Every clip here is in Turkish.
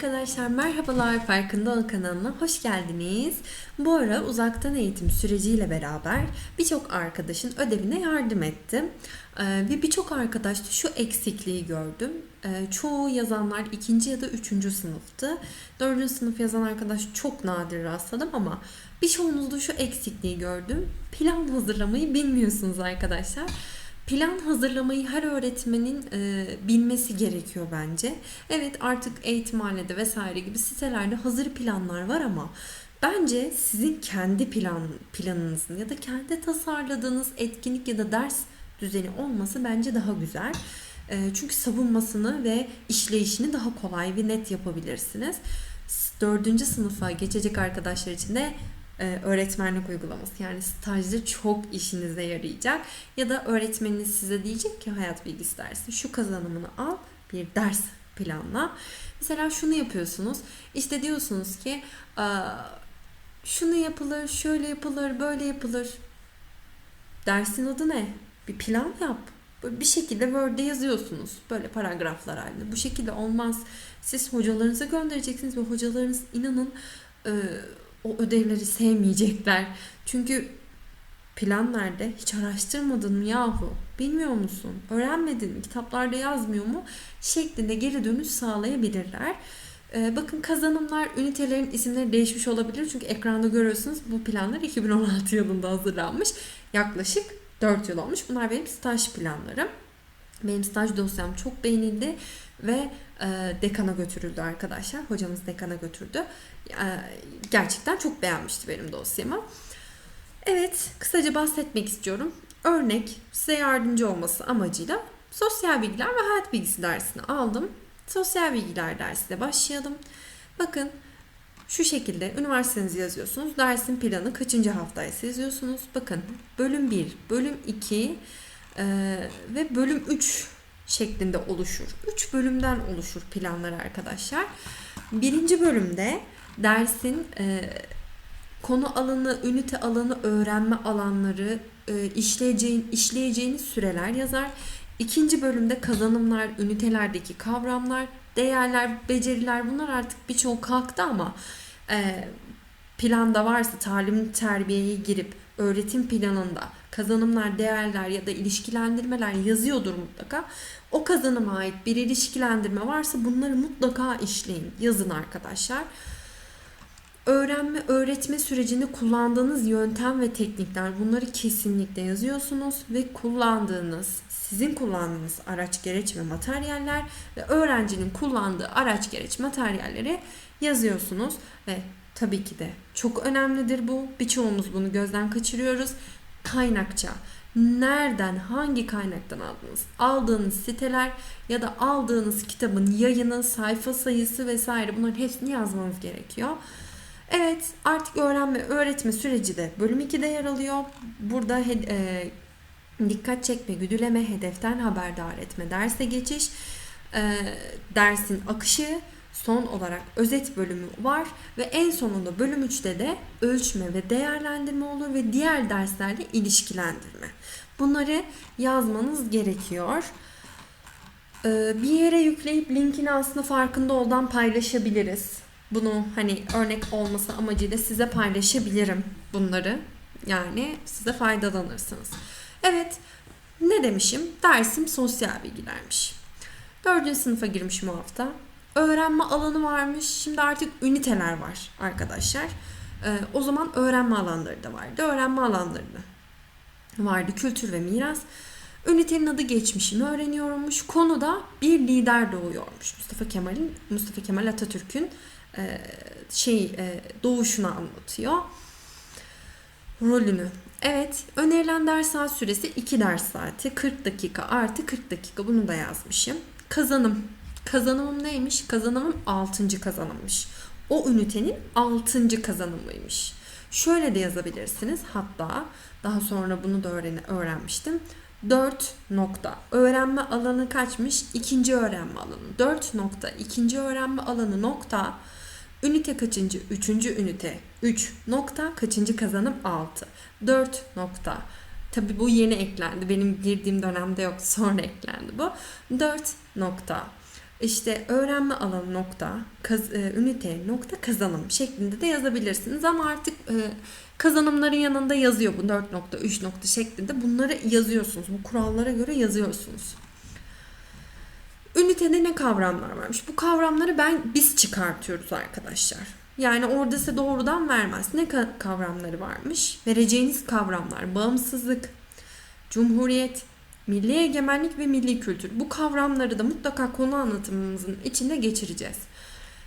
Arkadaşlar merhabalar Farkında Ol kanalına hoş geldiniz. Bu ara uzaktan eğitim süreciyle beraber birçok arkadaşın ödevine yardım ettim. Ee, ve birçok arkadaşta şu eksikliği gördüm. Ee, çoğu yazanlar ikinci ya da üçüncü sınıftı. Dördüncü sınıf yazan arkadaş çok nadir rastladım ama birçoğunuzda şu eksikliği gördüm. Plan hazırlamayı bilmiyorsunuz arkadaşlar. Plan hazırlamayı her öğretmenin e, bilmesi gerekiyor bence. Evet artık eğitimhanede vesaire gibi sitelerde hazır planlar var ama bence sizin kendi plan planınızın ya da kendi tasarladığınız etkinlik ya da ders düzeni olması bence daha güzel. E, çünkü savunmasını ve işleyişini daha kolay ve net yapabilirsiniz. Dördüncü sınıfa geçecek arkadaşlar için de öğretmenlik uygulaması yani stajda çok işinize yarayacak ya da öğretmeniniz size diyecek ki hayat bilgisi dersi şu kazanımını al bir ders planla. Mesela şunu yapıyorsunuz işte diyorsunuz ki şunu yapılır şöyle yapılır böyle yapılır dersin adı ne? Bir plan yap. bir şekilde Word'de yazıyorsunuz. Böyle paragraflar halinde. Bu şekilde olmaz. Siz hocalarınıza göndereceksiniz ve hocalarınız inanın o ödevleri sevmeyecekler. Çünkü plan nerede? Hiç araştırmadın mı yahu? Bilmiyor musun? Öğrenmedin mi? Kitaplarda yazmıyor mu? Şeklinde geri dönüş sağlayabilirler. Ee, bakın kazanımlar, ünitelerin isimleri değişmiş olabilir. Çünkü ekranda görüyorsunuz bu planlar 2016 yılında hazırlanmış. Yaklaşık 4 yıl olmuş. Bunlar benim staj planlarım. Benim staj dosyam çok beğenildi ve e, dekana götürüldü arkadaşlar. Hocamız dekana götürdü. E, gerçekten çok beğenmişti benim dosyamı. Evet, kısaca bahsetmek istiyorum. Örnek size yardımcı olması amacıyla sosyal bilgiler ve hayat bilgisi dersini aldım. Sosyal bilgiler dersine başlayalım. Bakın şu şekilde üniversitenizi yazıyorsunuz. Dersin planı kaçıncı haftaysa yazıyorsunuz. Bakın bölüm 1, bölüm 2 e, ve bölüm 3 şeklinde oluşur. 3 bölümden oluşur planlar arkadaşlar. Birinci bölümde dersin e, konu alanı, ünite alanı, öğrenme alanları, e, işleyeceğin, işleyeceğiniz süreler yazar. İkinci bölümde kazanımlar, ünitelerdeki kavramlar, değerler, beceriler bunlar artık birçoğu kalktı ama e, planda varsa talim terbiyeye girip öğretim planında kazanımlar, değerler ya da ilişkilendirmeler yazıyordur mutlaka. O kazanıma ait bir ilişkilendirme varsa bunları mutlaka işleyin, yazın arkadaşlar. Öğrenme, öğretme sürecinde kullandığınız yöntem ve teknikler bunları kesinlikle yazıyorsunuz ve kullandığınız, sizin kullandığınız araç gereç ve materyaller ve öğrencinin kullandığı araç gereç materyalleri yazıyorsunuz ve tabii ki de çok önemlidir bu. Birçoğumuz bunu gözden kaçırıyoruz. Kaynakça nereden, hangi kaynaktan aldınız? Aldığınız siteler ya da aldığınız kitabın yayını, sayfa sayısı vesaire bunların hepsini yazmanız gerekiyor. Evet artık öğrenme, öğretme süreci de bölüm 2'de yer alıyor. Burada e, dikkat çekme, güdüleme, hedeften haberdar etme, derse geçiş, e, dersin akışı, son olarak özet bölümü var ve en sonunda bölüm 3'te de ölçme ve değerlendirme olur ve diğer derslerle ilişkilendirme. Bunları yazmanız gerekiyor. Ee, bir yere yükleyip linkini aslında farkında oldan paylaşabiliriz. Bunu hani örnek olması amacıyla size paylaşabilirim bunları. Yani size faydalanırsınız. Evet ne demişim? Dersim sosyal bilgilermiş. Dördüncü sınıfa girmişim bu hafta öğrenme alanı varmış. Şimdi artık üniteler var arkadaşlar. Ee, o zaman öğrenme alanları da vardı. Öğrenme alanları da vardı. Kültür ve miras. Ünitenin adı geçmişini öğreniyormuş. Konuda bir lider doğuyormuş. Mustafa Kemal'in Mustafa Kemal Atatürk'ün e, şey e, doğuşunu anlatıyor. Rolünü. Evet, önerilen ders saat süresi 2 ders saati. 40 dakika artı 40 dakika. Bunu da yazmışım. Kazanım Kazanımım neymiş? Kazanımım 6. kazanımmış. O ünitenin 6. kazanımıymış. Şöyle de yazabilirsiniz. Hatta daha sonra bunu da öğren öğrenmiştim. 4 nokta. Öğrenme alanı kaçmış? İkinci öğrenme alanı. 4 nokta. İkinci öğrenme alanı nokta. Ünite kaçıncı? Üçüncü ünite. 3 nokta. Kaçıncı kazanım? 6. 4 nokta. Tabi bu yeni eklendi. Benim girdiğim dönemde yok. Sonra eklendi bu. 4 nokta işte öğrenme alanı nokta kaz, e, ünite nokta kazanım şeklinde de yazabilirsiniz ama artık e, kazanımların yanında yazıyor bu 4 nokta 3 nokta şeklinde bunları yazıyorsunuz bu kurallara göre yazıyorsunuz. Ünitede ne kavramlar varmış? Bu kavramları ben biz çıkartıyoruz arkadaşlar. Yani orada size doğrudan vermez. Ne ka- kavramları varmış? Vereceğiniz kavramlar bağımsızlık, cumhuriyet, milli egemenlik ve milli kültür. Bu kavramları da mutlaka konu anlatımımızın içinde geçireceğiz.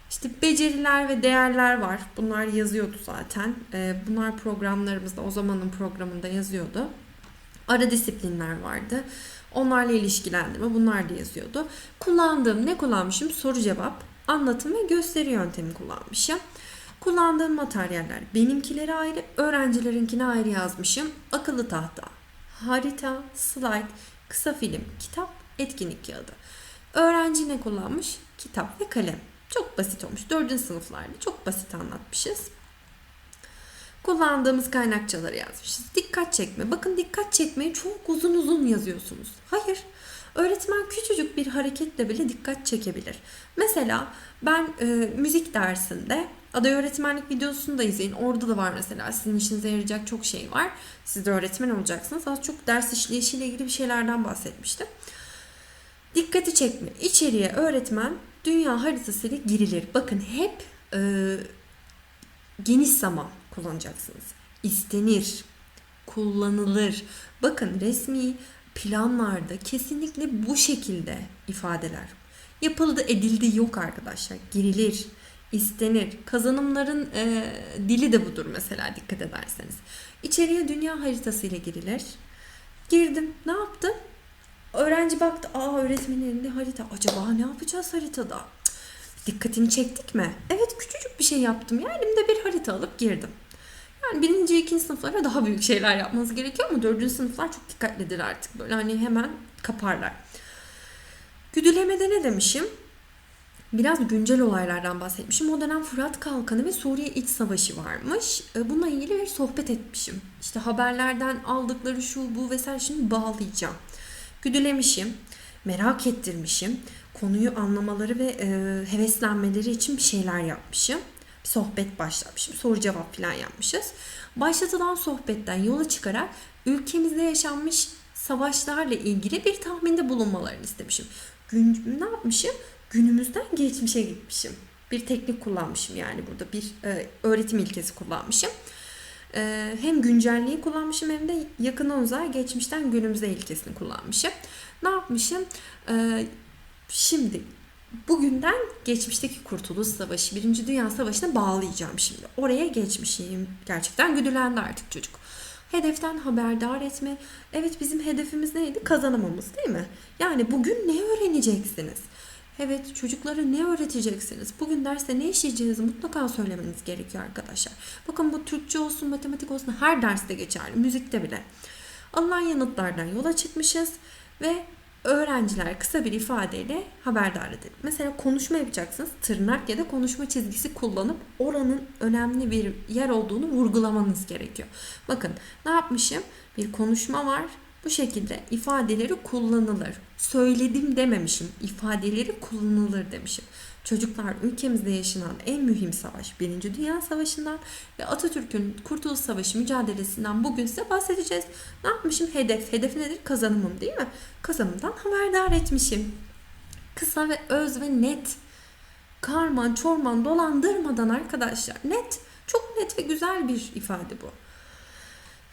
İşte beceriler ve değerler var. Bunlar yazıyordu zaten. Ee, bunlar programlarımızda o zamanın programında yazıyordu. Ara disiplinler vardı. Onlarla ilişkilendirme bunlar da yazıyordu. Kullandığım ne kullanmışım? Soru cevap, anlatım ve gösteri yöntemi kullanmışım. Kullandığım materyaller benimkileri ayrı, öğrencilerinkini ayrı yazmışım. Akıllı tahta, harita, slide, kısa film, kitap, etkinlik kağıdı. Öğrenci ne kullanmış? Kitap ve kalem. Çok basit olmuş. Dördüncü sınıflarda çok basit anlatmışız. Kullandığımız kaynakçaları yazmışız. Dikkat çekme. Bakın dikkat çekmeyi çok uzun uzun yazıyorsunuz. Hayır. Öğretmen küçücük bir hareketle bile dikkat çekebilir. Mesela ben e, müzik dersinde aday öğretmenlik videosunu da izleyin. Orada da var mesela sizin işinize yarayacak çok şey var. Siz de öğretmen olacaksınız. Az çok ders işleyişiyle ilgili bir şeylerden bahsetmiştim. Dikkati çekme. İçeriye öğretmen dünya haritasıyla girilir. Bakın hep e, geniş zaman kullanacaksınız. İstenir, kullanılır. Bakın resmi planlarda kesinlikle bu şekilde ifadeler. Yapıldı edildi yok arkadaşlar. Girilir, istenir. Kazanımların e, dili de budur mesela dikkat ederseniz. İçeriye dünya haritası ile girilir. Girdim. Ne yaptım? Öğrenci baktı. Aa öğretmenin elinde harita. Acaba ne yapacağız haritada? Cık, Dikkatini çektik mi? Evet küçücük bir şey yaptım. Ya elimde bir harita alıp girdim. Yani birinci, ikinci sınıflara daha büyük şeyler yapmanız gerekiyor ama dördüncü sınıflar çok dikkatlidir artık. Böyle hani hemen kaparlar. Güdülemede ne demişim? Biraz güncel olaylardan bahsetmişim. O dönem Fırat Kalkanı ve Suriye İç Savaşı varmış. E, Bununla ilgili bir sohbet etmişim. İşte haberlerden aldıkları şu bu vesaire şimdi bağlayacağım. Güdülemişim, merak ettirmişim. Konuyu anlamaları ve e, heveslenmeleri için bir şeyler yapmışım. Bir sohbet başlatmışım. Soru cevap falan yapmışız. Başlatılan sohbetten yola çıkarak ülkemizde yaşanmış savaşlarla ilgili bir tahminde bulunmalarını istemişim. Gün, ne yapmışım? Günümüzden geçmişe gitmişim. Bir teknik kullanmışım yani burada bir e, öğretim ilkesi kullanmışım. E, hem güncelliği kullanmışım hem de yakına uzağa geçmişten günümüze ilkesini kullanmışım. Ne yapmışım? E, şimdi bugünden geçmişteki Kurtuluş Savaşı, Birinci Dünya Savaşı'na bağlayacağım şimdi. Oraya geçmişim. Gerçekten güdülendi artık çocuk. Hedeften haberdar etme. Evet bizim hedefimiz neydi? Kazanamamız değil mi? Yani bugün ne öğreneceksiniz? Evet çocuklara ne öğreteceksiniz? Bugün derste ne işleyeceğinizi mutlaka söylemeniz gerekiyor arkadaşlar. Bakın bu Türkçe olsun, matematik olsun her derste geçerli. Müzikte bile. Alınan yanıtlardan yola çıkmışız ve öğrenciler kısa bir ifadeyle haberdar edelim. Mesela konuşma yapacaksınız. Tırnak ya da konuşma çizgisi kullanıp oranın önemli bir yer olduğunu vurgulamanız gerekiyor. Bakın ne yapmışım? Bir konuşma var. Bu şekilde ifadeleri kullanılır. Söyledim dememişim. İfadeleri kullanılır demişim. Çocuklar ülkemizde yaşanan en mühim savaş Birinci Dünya Savaşı'ndan ve Atatürk'ün Kurtuluş Savaşı mücadelesinden bugün size bahsedeceğiz. Ne yapmışım? Hedef. Hedef nedir? Kazanımım değil mi? Kazanımdan haberdar etmişim. Kısa ve öz ve net. Karman, çorman, dolandırmadan arkadaşlar. Net. Çok net ve güzel bir ifade bu.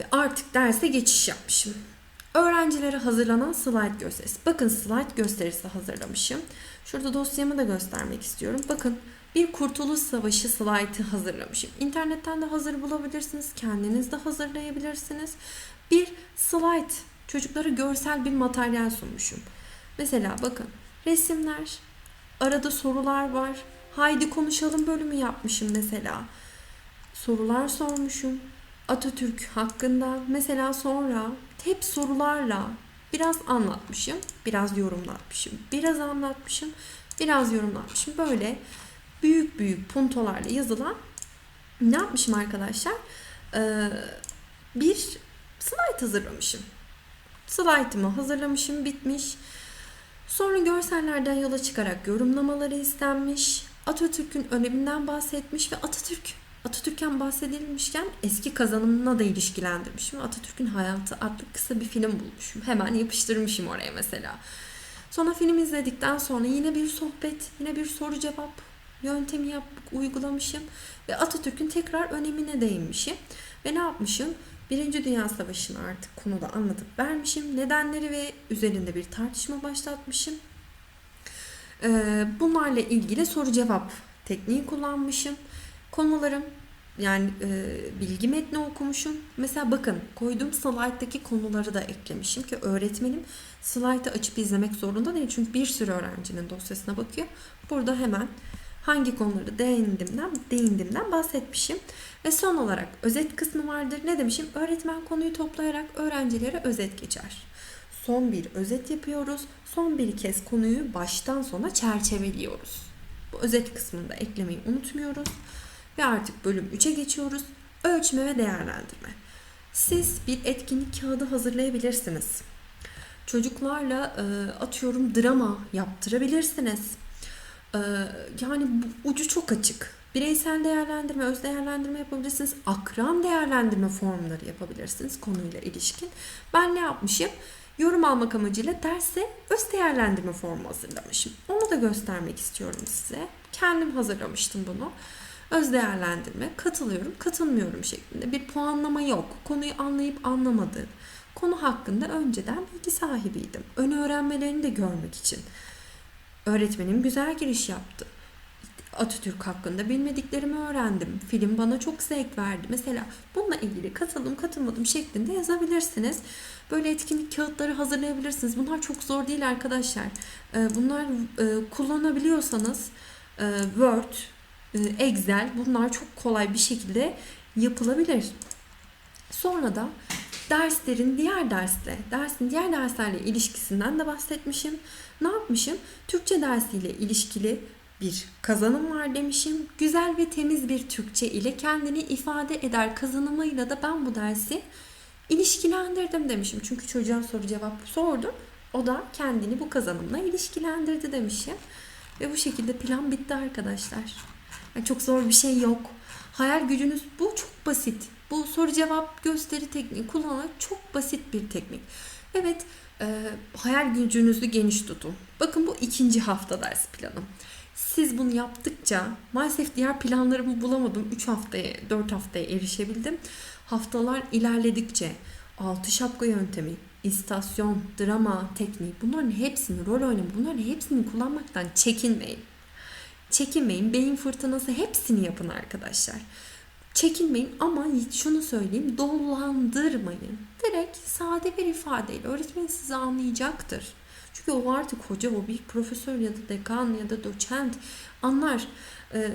Ve artık derse geçiş yapmışım. Öğrencilere hazırlanan slide gösterisi. Bakın slide gösterisi hazırlamışım. Şurada dosyamı da göstermek istiyorum. Bakın bir Kurtuluş Savaşı slide'ı hazırlamışım. İnternetten de hazır bulabilirsiniz. Kendiniz de hazırlayabilirsiniz. Bir slide. Çocuklara görsel bir materyal sunmuşum. Mesela bakın resimler, arada sorular var. Haydi konuşalım bölümü yapmışım mesela. Sorular sormuşum. Atatürk hakkında mesela sonra hep sorularla biraz anlatmışım, biraz yorumlatmışım, biraz anlatmışım, biraz yorumlatmışım. Böyle büyük büyük puntolarla yazılan ne yapmışım arkadaşlar? Ee, bir slide hazırlamışım. Slide'ımı hazırlamışım, bitmiş. Sonra görsellerden yola çıkarak yorumlamaları istenmiş. Atatürk'ün öneminden bahsetmiş ve Atatürk Atatürk'ten bahsedilmişken eski kazanımına da ilişkilendirmişim. Atatürk'ün Hayatı adlı kısa bir film bulmuşum. Hemen yapıştırmışım oraya mesela. Sonra film izledikten sonra yine bir sohbet, yine bir soru cevap yöntemi yap, uygulamışım. Ve Atatürk'ün tekrar önemine değinmişim. Ve ne yapmışım? Birinci Dünya Savaşı'nı artık konuda anlatıp vermişim. Nedenleri ve üzerinde bir tartışma başlatmışım. Ee, bunlarla ilgili soru cevap tekniği kullanmışım. Konularım yani e, bilgi metni okumuşum. Mesela bakın koyduğum slayttaki konuları da eklemişim ki öğretmenim slaytı açıp izlemek zorunda değil. Çünkü bir sürü öğrencinin dosyasına bakıyor. Burada hemen hangi konuları değindimden, değindimden bahsetmişim. Ve son olarak özet kısmı vardır. Ne demişim? Öğretmen konuyu toplayarak öğrencilere özet geçer. Son bir özet yapıyoruz. Son bir kez konuyu baştan sona çerçeveliyoruz. Bu özet kısmını da eklemeyi unutmuyoruz. Ve artık bölüm 3'e geçiyoruz. Ölçme ve değerlendirme. Siz bir etkinlik kağıdı hazırlayabilirsiniz. Çocuklarla e, atıyorum drama yaptırabilirsiniz. E, yani bu ucu çok açık. Bireysel değerlendirme, öz değerlendirme yapabilirsiniz. Akran değerlendirme formları yapabilirsiniz konuyla ilişkin. Ben ne yapmışım? Yorum almak amacıyla derse öz değerlendirme formu hazırlamışım. Onu da göstermek istiyorum size. Kendim hazırlamıştım bunu. Öz değerlendirme, katılıyorum, katılmıyorum şeklinde. Bir puanlama yok. Konuyu anlayıp anlamadığım. Konu hakkında önceden bilgi sahibiydim. Ön öğrenmelerini de görmek için. Öğretmenim güzel giriş yaptı. Atatürk hakkında bilmediklerimi öğrendim. Film bana çok zevk verdi. Mesela bununla ilgili katıldım katılmadım şeklinde yazabilirsiniz. Böyle etkinlik kağıtları hazırlayabilirsiniz. Bunlar çok zor değil arkadaşlar. Ee, Bunlar e, kullanabiliyorsanız e, Word, Excel bunlar çok kolay bir şekilde yapılabilir. Sonra da derslerin diğer dersle, dersin diğer derslerle ilişkisinden de bahsetmişim. Ne yapmışım? Türkçe dersiyle ilişkili bir kazanım var demişim. Güzel ve temiz bir Türkçe ile kendini ifade eder kazanımıyla da ben bu dersi ilişkilendirdim demişim. Çünkü çocuğa soru cevap sordum. O da kendini bu kazanımla ilişkilendirdi demişim. Ve bu şekilde plan bitti arkadaşlar. Yani çok zor bir şey yok. Hayal gücünüz bu çok basit. Bu soru cevap gösteri tekniği kullanan çok basit bir teknik. Evet, e, hayal gücünüzü geniş tutun. Bakın bu ikinci hafta ders planım. Siz bunu yaptıkça maalesef diğer planlarımı bulamadım. 3 haftaya, 4 haftaya erişebildim. Haftalar ilerledikçe altı şapka yöntemi, istasyon, drama, tekniği bunların hepsini, rol oynama bunların hepsini kullanmaktan çekinmeyin. Çekinmeyin. Beyin fırtınası hepsini yapın arkadaşlar. Çekinmeyin ama şunu söyleyeyim dolandırmayın. Direkt sade bir ifadeyle öğretmen sizi anlayacaktır. Çünkü o artık hoca, o bir profesör ya da dekan ya da doçent anlar. Ee,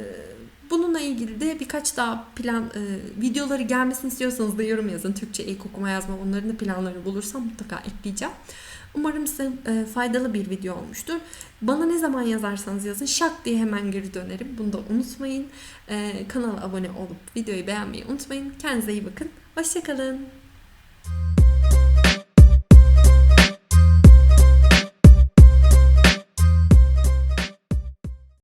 bununla ilgili de birkaç daha plan e, videoları gelmesini istiyorsanız da yorum yazın. Türkçe ilk okuma yazma onların da planlarını bulursam mutlaka ekleyeceğim. Umarım size e, faydalı bir video olmuştur. Bana ne zaman yazarsanız yazın şak diye hemen geri dönerim. Bunu da unutmayın. E, kanala abone olup videoyu beğenmeyi unutmayın. Kendinize iyi bakın. Hoşçakalın.